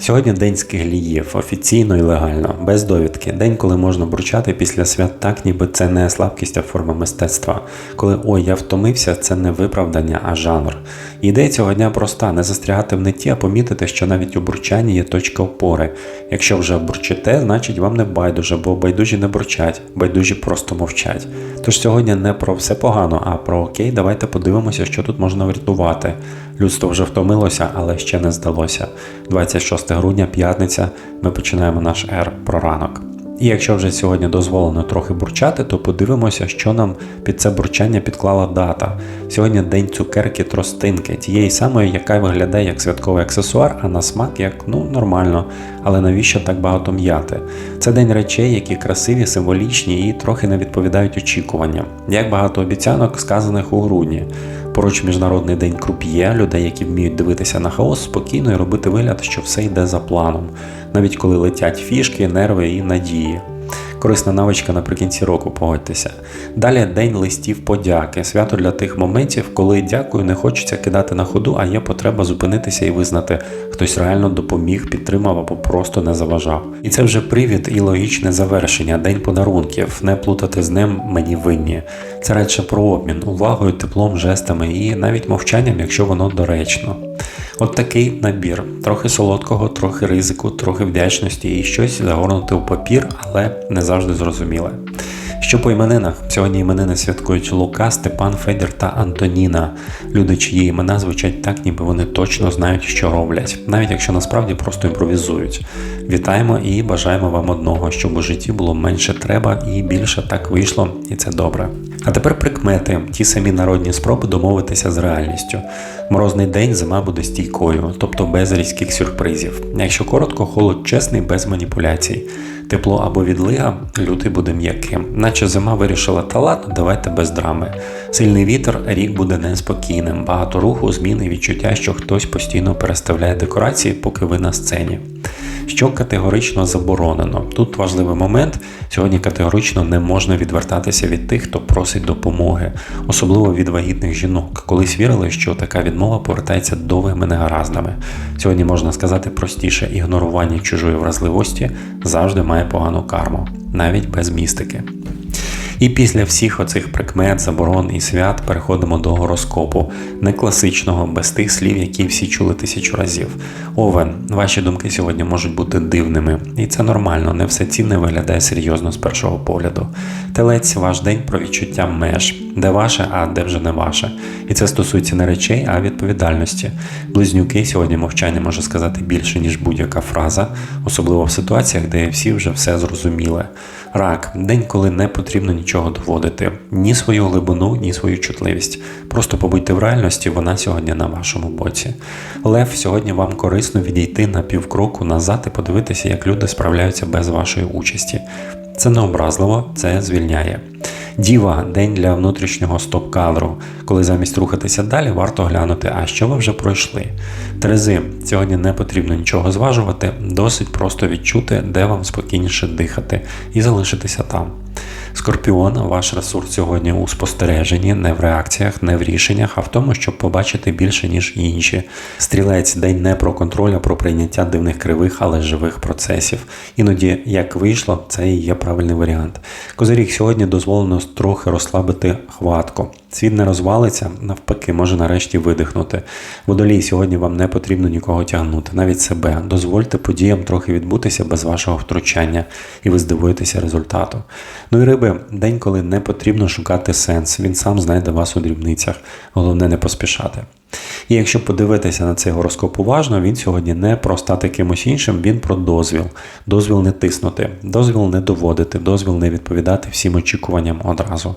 Сьогодні день скигліїв, офіційно і легально, без довідки. День, коли можна бурчати після свят так, ніби це не слабкість, а форма мистецтва. Коли ой, я втомився, це не виправдання, а жанр. Ідея цього дня проста: не застрягати в нитті, а помітити, що навіть у бурчанні є точка опори. Якщо вже бурчите, значить вам не байдуже, бо байдужі не бурчать, байдужі просто мовчать. Тож сьогодні не про все погано, а про окей, давайте подивимося, що тут можна врятувати. Людство вже втомилося, але ще не здалося. 26 грудня, п'ятниця, ми починаємо наш ер про ранок. І якщо вже сьогодні дозволено трохи бурчати, то подивимося, що нам під це бурчання підклала дата. Сьогодні день цукерки тростинки, тієї самої, яка виглядає як святковий аксесуар, а на смак як ну нормально. Але навіщо так багато м'яти? Це день речей, які красиві, символічні і трохи не відповідають очікуванням. Як багато обіцянок, сказаних у грудні. Поруч міжнародний день круп'є, людей, які вміють дивитися на хаос спокійно і робити вигляд, що все йде за планом, навіть коли летять фішки, нерви і надії. Корисна навичка наприкінці року, погодьтеся. Далі день листів подяки, свято для тих моментів, коли дякую, не хочеться кидати на ходу, а є потреба зупинитися і визнати, хтось реально допоміг, підтримав або просто не заважав. І це вже привід і логічне завершення, день подарунків, не плутати з ним мені винні. Це радше про обмін, увагою, теплом, жестами і навіть мовчанням, якщо воно доречно. От такий набір: трохи солодкого, трохи ризику, трохи вдячності і щось загорнути у папір, але не завжди зрозуміле. Що по іменинах? Сьогодні іменини святкують Лука, Степан, Федір та Антоніна. Люди, чиї імена звучать так, ніби вони точно знають, що роблять, навіть якщо насправді просто імпровізують. Вітаємо і бажаємо вам одного, щоб у житті було менше треба і більше так вийшло, і це добре. А тепер прикмети, ті самі народні спроби домовитися з реальністю. Морозний день зима буде стійкою, тобто без різких сюрпризів. Якщо коротко, холод чесний, без маніпуляцій. Тепло або відлига, лютий буде м'яким. Наче зима вирішила, та ладно, давайте без драми. Сильний вітер, рік буде неспокійним, багато руху, зміни, відчуття, що хтось постійно переставляє декорації, поки ви на сцені. Що категорично заборонено. Тут важливий момент. Сьогодні категорично не можна відвертатися від тих, хто просить допомоги, особливо від вагітних жінок. Колись вірили, що така відмова повертається довгими негараздами. Сьогодні можна сказати простіше, ігнорування чужої вразливості завжди має погану карму, навіть без містики. І після всіх оцих прикмет, заборон і свят переходимо до гороскопу, не класичного, без тих слів, які всі чули тисячу разів. Овен, ваші думки сьогодні можуть бути дивними, і це нормально, не все цінне виглядає серйозно з першого погляду. Телець, ваш день про відчуття меж, де ваше, а де вже не ваше. І це стосується не речей, а відповідальності. Близнюки сьогодні мовчання може сказати більше, ніж будь-яка фраза, особливо в ситуаціях, де всі вже все зрозуміли. Рак день, коли не потрібно нічого доводити, ні свою глибину, ні свою чутливість. Просто побудьте в реальності, вона сьогодні на вашому боці. Лев, сьогодні вам корисно відійти на півкроку назад і подивитися, як люди справляються без вашої участі. Це не образливо, це звільняє. Діва день для внутрішнього стоп-кадру, коли замість рухатися далі, варто глянути, а що ви вже пройшли. Терези, сьогодні не потрібно нічого зважувати, досить просто відчути, де вам спокійніше дихати, і залишитися там. Скорпіон, ваш ресурс сьогодні у спостереженні, не в реакціях, не в рішеннях, а в тому, щоб побачити більше, ніж інші. Стрілець день не про контроль, а про прийняття дивних кривих, але живих процесів. Іноді, як вийшло, це і є правильний варіант. Козиріг сьогодні дозволено трохи розслабити хватку. Світ не розвалиться, навпаки, може нарешті видихнути. Водолій сьогодні вам не потрібно нікого тягнути, навіть себе. Дозвольте подіям трохи відбутися без вашого втручання, і ви здивуєтеся результату. Ну і риби, день, коли не потрібно шукати сенс, він сам знайде вас у дрібницях, головне не поспішати. І якщо подивитися на цей гороскоп уважно, він сьогодні не про стати кимось іншим, він про дозвіл. Дозвіл не тиснути, дозвіл не доводити, дозвіл не відповідати всім очікуванням одразу.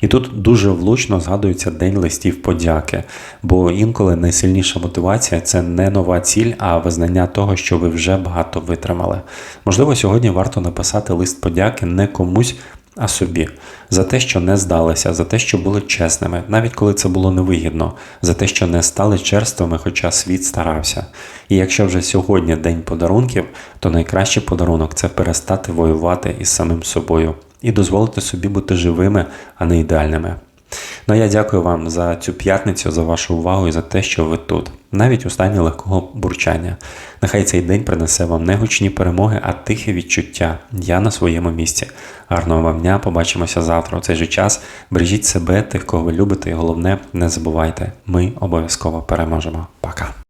І тут дуже влучно згадується День листів подяки, бо інколи найсильніша мотивація це не нова ціль, а визнання того, що ви вже багато витримали. Можливо, сьогодні варто написати лист подяки не комусь, а собі за те, що не здалися, за те, що були чесними, навіть коли це було невигідно, за те, що не стали черствими, хоча світ старався. І якщо вже сьогодні день подарунків, то найкращий подарунок це перестати воювати із самим собою і дозволити собі бути живими, а не ідеальними. Ну а я дякую вам за цю п'ятницю, за вашу увагу і за те, що ви тут, навіть у стані легкого бурчання. Нехай цей день принесе вам не гучні перемоги, а тихе відчуття. Я на своєму місці. Гарного вам дня, побачимося завтра. У цей же час бережіть себе, тих, кого ви любите, і головне, не забувайте, ми обов'язково переможемо. Пока.